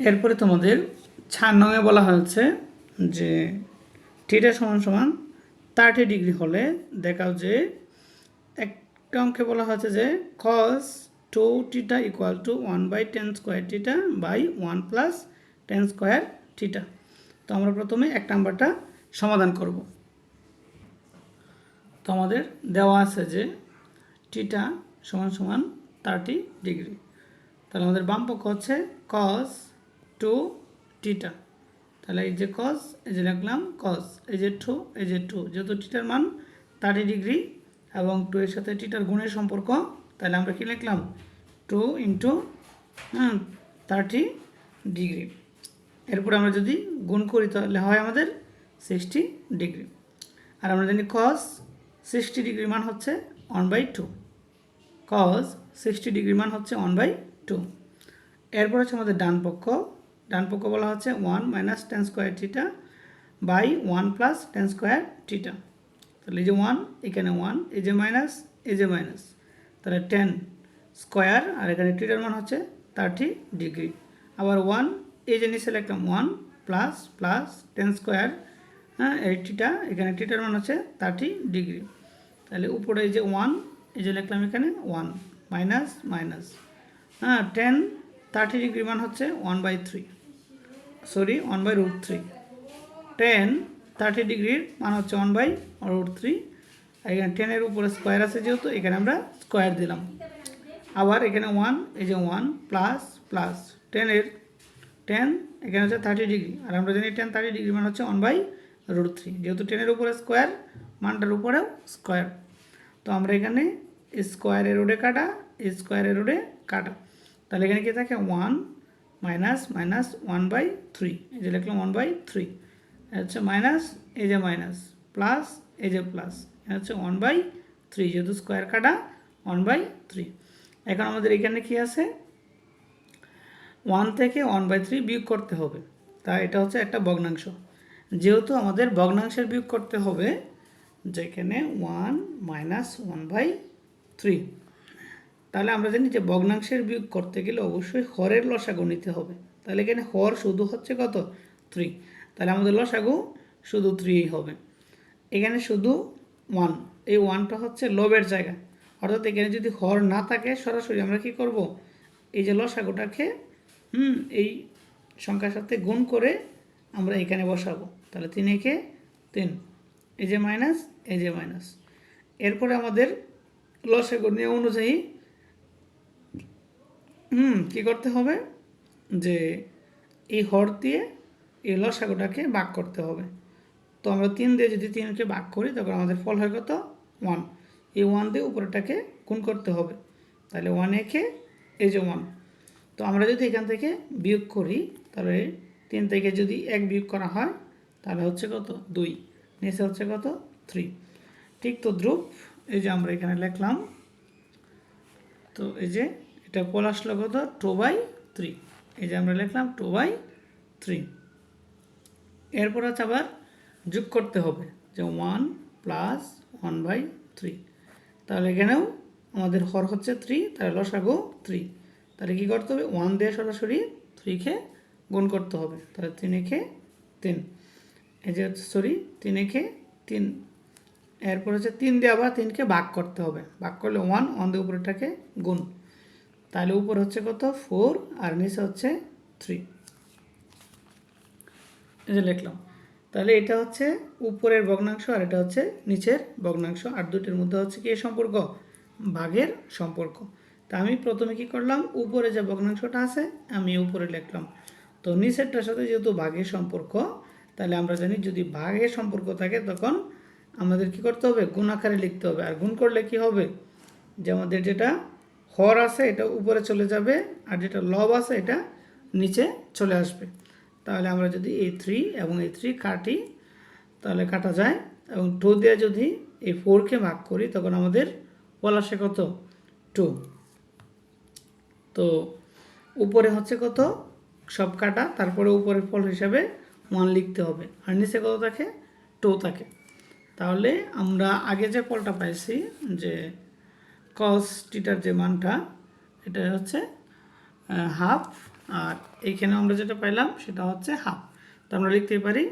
এরপরে তোমাদের ছাড় নঙে বলা হয়েছে যে থিটা সমান সমান থার্টি ডিগ্রি হলে দেখাও যে একটা অঙ্কে বলা হয়েছে যে cos two theta equal to one by tan square theta by one plus tan square theta তো আমরা প্রথমে এক নাম্বারটা সমাধান করব। তো আমাদের দেওয়া আছে যে টিটা সমান সমান থার্টি ডিগ্রি। তাহলে আমাদের বাম পক্ষ হচ্ছে কস টু টিটা তাহলে এই যে কস এই যে লিখলাম কস এই যে টু এই যে টু যেহেতু টিটার মান থার্টি ডিগ্রি এবং টু এর সাথে টিটার গুণের সম্পর্ক, তাহলে আমরা কি লিখলাম? টু ইন্টু হ্যাঁ থার্টি ডিগ্রি এরপর আমরা যদি গুণ করি তাহলে হয় আমাদের সিক্সটি ডিগ্রি আর আমরা জানি কস সিক্সটি ডিগ্রি মান হচ্ছে one by two cos sixty degree মান হচ্ছে ওয়ান বাই টু এরপর হচ্ছে আমাদের ডান পক্ষ। ডান পক্ষ বলা হচ্ছে one minus tan square theta by one plus tan square theta তাহলে এই যে ওয়ান এখানে ওয়ান এই যে মাইনাস এই যে মাইনাস তাহলে টেন স্কোয়ার আর এখানে টিটার মান হচ্ছে থার্টি ডিগ্রি আবার ওয়ান এই যে নিচে লিখলাম one plus plus tan square হ্যাঁ এই টিটা এখানে টিটার মান হচ্ছে থার্টি ডিগ্রি তাহলে উপরে এই যে ওয়ান এই যে লিখলাম এখানে ওয়ান মাইনাস মাইনাস হ্যাঁ টেন থার্টি ডিগ্রি মান হচ্ছে one by three sorry one by root three tan thirty ডিগ্রির মান হচ্ছে ওয়ান বাই রুট থ্রি এখানে টেনের উপরে স্কোয়ার আছে যেহেতু, এখানে আমরা স্কোয়ার দিলাম। আবার এখানে ওয়ান এই যে ওয়ান প্লাস প্লাস টেনের টেন এখানে হচ্ছে থার্টি ডিগ্রি আর আমরা জানি টেন থার্টি ডিগ্রি মান হচ্ছে ওয়ান বাই রুট থ্রি যেহেতু টেনের উপরে স্কোয়ার মানটার উপরেও স্কোয়ার তো আমরা এখানে স্কোয়ারের রোডে কাটা স্কোয়ারের রোডে কাটা। তাহলে এখানে কী থাকে? One minus minus one by three এই যে লিখলাম ওয়ান বাই থ্রি হচ্ছে মাইনাস, এই যে মাইনাস প্লাস এই যে প্লাস হচ্ছে ওয়ান বাই থ্রি যেহেতু স্কোয়ার কাটা ওয়ান বাই থ্রি এখন আমাদের এখানে কি আছে? ওয়ান থেকে ওয়ান বাই থ্রি বিয়োগ করতে হবে। তা এটা হচ্ছে একটা ভগ্নাংশ। যেহেতু আমাদের ভগ্নাংশের বিয়োগ করতে হবে, যেখানে one minus one by three তাহলে আমরা জানি যে ভগ্নাংশের বিয়োগ করতে গেলে অবশ্যই হরের লসাগু নিতে হবে। তাহলে এখানে হর শুধু হচ্ছে কত? থ্রি তাহলে আমাদের লসাগু শুধু থ্রি হবে। এখানে শুধু ওয়ান এই ওয়ানটা হচ্ছে লবের জায়গা। অর্থাৎ এখানে যদি হর না থাকে, সরাসরি আমরা কি করব? এই যে লসাগুটাকে, হুম, এই সংখ্যার সাথে গুণ করে আমরা এখানে বসাবো। তাহলে তিন একে তিন। এই যে মাইনাস এই যে মাইনাস এরপরে আমাদের লসাগু নিয়ম অনুযায়ী হুম, কী করতে হবে? যে এই হর দিয়ে এই লসাগুটাকে ভাগ করতে হবে। তো আমরা তিন দিয়ে যদি তিনকে ভাগ করি, তখন আমাদের ফল হয় কত? ওয়ান। এই ওয়ান দিয়ে উপরেটাকে গুণ করতে হবে। তাহলে ওয়ান একে এই যে ওয়ান। তো আমরা যদি এখান থেকে বিয়োগ করি, তাহলে তিন থেকে যদি এক বিয়োগ করা হয়, তাহলে হচ্ছে কত? দুই। নিচে হচ্ছে কত? থ্রি। ঠিক তো দ্রুপ এই যে আমরা এখানে লিখলাম। তো এই যে এটা পল আসলো কত? টু বাই থ্রি এই যে আমরা লিখলাম টু বাই থ্রি এরপর হচ্ছে আবার যোগ করতে হবে, যে one plus one by three তাহলে এখানেও আমাদের হর হচ্ছে থ্রি তাহলে লসাগো থ্রি তাহলে কী করতে হবে? ওয়ান দিয়ে সরাসরি থ্রিকে গুণ করতে হবে। তাহলে তিন একে তিন। এই যে হচ্ছে সরি তিন একে তিন। এরপর হচ্ছে তিন দিয়ে আবার তিনকে ভাগ করতে হবে। ভাগ করলে ওয়ান ওয়ান দিয়ে উপরেটাকে গুণ। তাহলে উপর হচ্ছে কত? ফোর আর নিচে হচ্ছে থ্রি এই যে লিখলাম। তাহলে এটা হচ্ছে উপরের ভগ্নাংশ আর এটা হচ্ছে নিচের ভগ্নাংশ। আর দুটির মধ্যে হচ্ছে কি সম্পর্ক? ভাগের সম্পর্ক। তা আমি প্রথমে কি করলাম? উপরে যে ভগ্নাংশটা আছে, আমি উপরে লিখলাম। তো নিচেরটার সাথে যেহেতু ভাগের সম্পর্ক, তাহলে আমরা জানি যদি ভাগের সম্পর্ক থাকে, তখন আমাদের কি করতে হবে? গুণ আকারে লিখতে হবে। আর গুণ করলে কি হবে? যে আমাদের যেটা হর আছে, এটা উপরে চলে যাবে, আর যেটা লব আছে, এটা নিচে চলে আসবে। তাহলে আমরা যদি এই থ্রি এবং এই থ্রি কাটি, তাহলে কাটা যায়। এবং টু দিয়ে যদি এই ফোরকে ভাগ করি, তখন আমাদের বল আসে কত? টু। তো উপরে হচ্ছে কত? সব কাটা, তারপরে উপরে ফল হিসাবে ওয়ান লিখতে হবে। আর নিচে কত থাকে? টু থাকে। তাহলে আমরা আগে যে ফলটা পাইছি, যে কস টিটার যে মানটা, এটা হচ্ছে হাফ আর এইখানে আমরা যেটা পাইলাম সেটা হচ্ছে হাফ তো আমরা লিখতেই পারি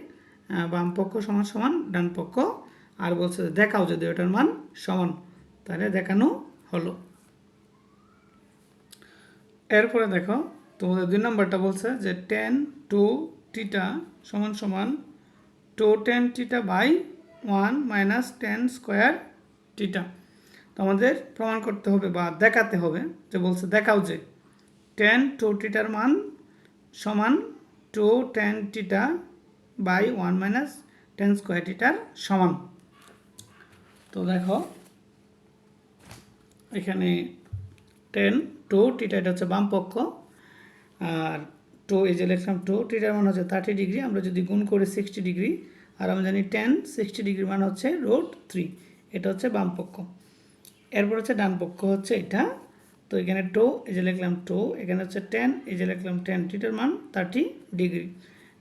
বাম পক্ষ সমান সমান, ডান পক্ষ। আর বলছে দেখাও যদি ওটার মান সমান, তাহলে দেখানো হলো। এরপরে দেখো, তোমাদের দুই নম্বরটা বলছে যে টেন টু টিটা সমান সমান two tan theta by one minus tan square theta তো আমাদের প্রমাণ করতে হবে বা দেখাতে হবে যে বলছে দেখাও যে টেন টু টিটার মান সমান two tan theta by one minus tan square টিটার সমান। তো দেখো, এখানে টেন টু টিটা এটা হচ্ছে বাম পক্ষ, আর টু এই যে লিখলাম টু টিটার মান হচ্ছে থার্টি ডিগ্রি আমরা যদি গুণ করি সিক্সটি ডিগ্রি আর আমরা জানি টেন সিক্সটি ডিগ্রি মান হচ্ছে রোড থ্রি এটা হচ্ছে বাম পক্ষ। এরপর হচ্ছে ডান পক্ষ হচ্ছে এটা। তো এখানে টো এই যে লিখলাম টু এখানে হচ্ছে টেন এই যে লিখলাম টেন টিটার মান থার্টি ডিগ্রি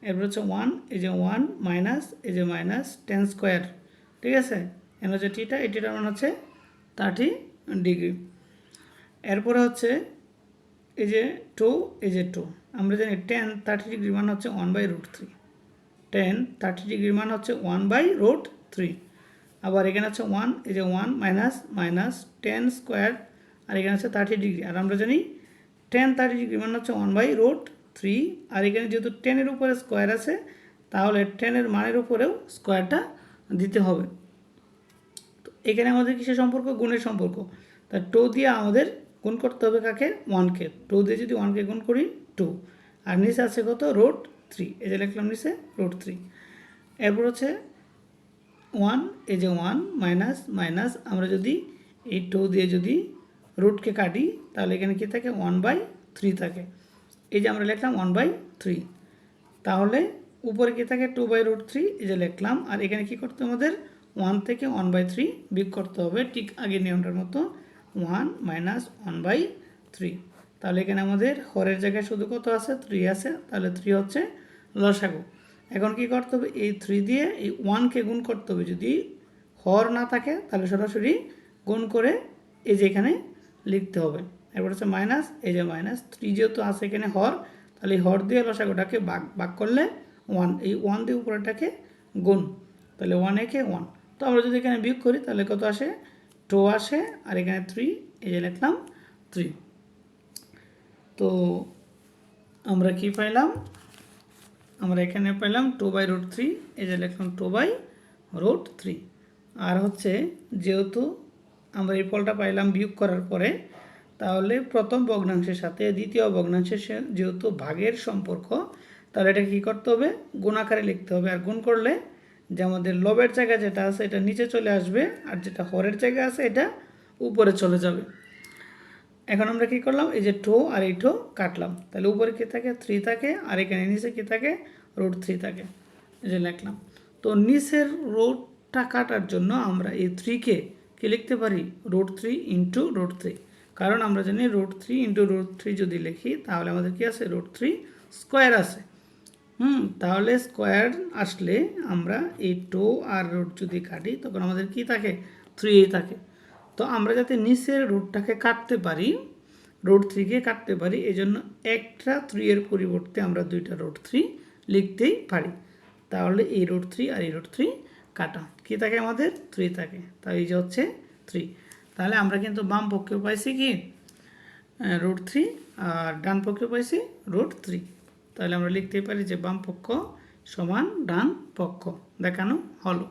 এরপর হচ্ছে ওয়ান এই যে ওয়ান মাইনাস এই যে মাইনাস টেন স্কোয়ার ঠিক আছে? এখানে হচ্ছে টিটা এই টিটার মান হচ্ছে থার্টি ডিগ্রি এরপরে হচ্ছে এই যে টু এই যে টু আমরা জানি টেন থার্টি ডিগ্রি মান হচ্ছে one by root three tan thirty degree মান হচ্ছে ওয়ান বাই রুট থ্রি আবার এখানে হচ্ছে ওয়ান এই যে one minus minus tan square আর এখানে হচ্ছে থার্টি ডিগ্রি আর আমরা জানি টেন থার্টি ডিগ্রি মানে হচ্ছে ওয়ান বাই রুট থ্রি আর এখানে যেহেতু টেনের উপরে স্কোয়ার আছে, তাহলে টেনের মানের উপরেও স্কোয়ারটা দিতে হবে। তো এখানে আমাদের কিসের সম্পর্ক? গুণের সম্পর্ক। তা টু দিয়ে আমাদের গুণ করতে হবে কাকে? ওয়ানকে টু দিয়ে যদি ওয়ানকে গুণ করি টু আর নিচে আছে কত? রোড থ্রি এই যে লিখলাম নিচে রোড থ্রি এরপর হচ্ছে ওয়ান এই যে ওয়ান মাইনাস মাইনাস আমরা যদি এই টু দিয়ে যদি রুটকে কাটি, তাহলে এখানে কী থাকে? ওয়ান বাই থ্রি থাকে। এই যে আমরা লিখলাম ওয়ান বাই থ্রি তাহলে উপরে কী থাকে? টু বাই রুট থ্রি এই যে লিখলাম। আর এখানে কী করতে আমাদের? ওয়ান থেকে ওয়ান বাই থ্রি বিগ করতে হবে। ঠিক আগে নিয়মটার মতো one minus one by three তাহলে এখানে আমাদের হরের জায়গায় শুধু কত আছে? থ্রি আছে। তাহলে থ্রি হচ্ছে লসাগু। এখন কি করতে হবে? এই থ্রি দিয়ে এই ওয়ানকে গুণ করতে হবে। যদি হর না থাকে, তাহলে সরাসরি গুণ করে এই যে এখানে লিখতে হবে। এরপর হচ্ছে মাইনাস এই যে মাইনাস থ্রি যেহেতু আছে এখানে হর, তাহলে হর দিয়ে লসাগুটাকে বাক বাক করলে ওয়ান এই ওয়ান দিয়ে উপরেটাকে গুণ। তাহলে ওয়ান একে ওয়ান তো আমরা যদি এখানে বিয়োগ করি, তাহলে কত আসে? টু আসে, আর এখানে থ্রি এই যে লিখলাম থ্রি তো আমরা কি পাইলাম? আমরা এখানে পেলাম টু বাই রুট থ্রি এই যে লিখলাম টু বাই রুট থ্রি আর হচ্ছে যেহেতু আমরা এই ফলটা পাইলাম বিয়োগ করার পরে, তাহলে প্রথম ভগ্নাংশের সাথে দ্বিতীয় ভগ্নাংশের যেহেতু ভাগের সম্পর্ক, তাহলে এটা কী করতে হবে? গুণ আকারে লিখতে হবে। আর গুণ করলে যে আমাদের লবের জায়গা যেটা আছে, এটা নিচে চলে আসবে, আর যেটা হরের জায়গা আছে, এটা উপরে চলে যাবে। এখন আমরা কি করলাম? এই যে টো আর এই টো কাটলাম। তাহলে উপরে কী থাকে? থ্রি থাকে। আর এখানে নিচে কী থাকে? রুট থ্রি থাকে। এই যে লিখলাম। তো নিচের রোডটা কাটার জন্য আমরা এই থ্রিকে কি লিখতে পারি? Root three into root three কারণ আমরা জানি root three into root three যদি লিখি, তাহলে আমাদের কি আছে? রোড থ্রি স্কোয়ার আছে। হুম, তাহলে স্কোয়ার আসলে আমরা এই টু আর রোড যদি কাটি, তখন আমাদের কি থাকে? থ্রি থাকে। তো আমরা যাতে নিচের রুটটাকে কাটতে পারি রোড থ্রিকে কাটতে পারি এই জন্য একটা থ্রি এর পরিবর্তে আমরা দুইটা রোড থ্রি লিখতেই পারি। তাহলে এই রোড থ্রি আর এই রোড থ্রি কাটা। কী থাকে আমাদের? থ্রি থাকে। তাই এই যে হচ্ছে থ্রি তাহলে আমরা কিন্তু বাম পক্ষেও পাইছি কি? রোড থ্রি আর ডান পক্ষেও পাইছি রোড থ্রি তাহলে আমরা লিখতেই পারি যে বাম পক্ষ সমান ডান পক্ষ। দেখানো হলো।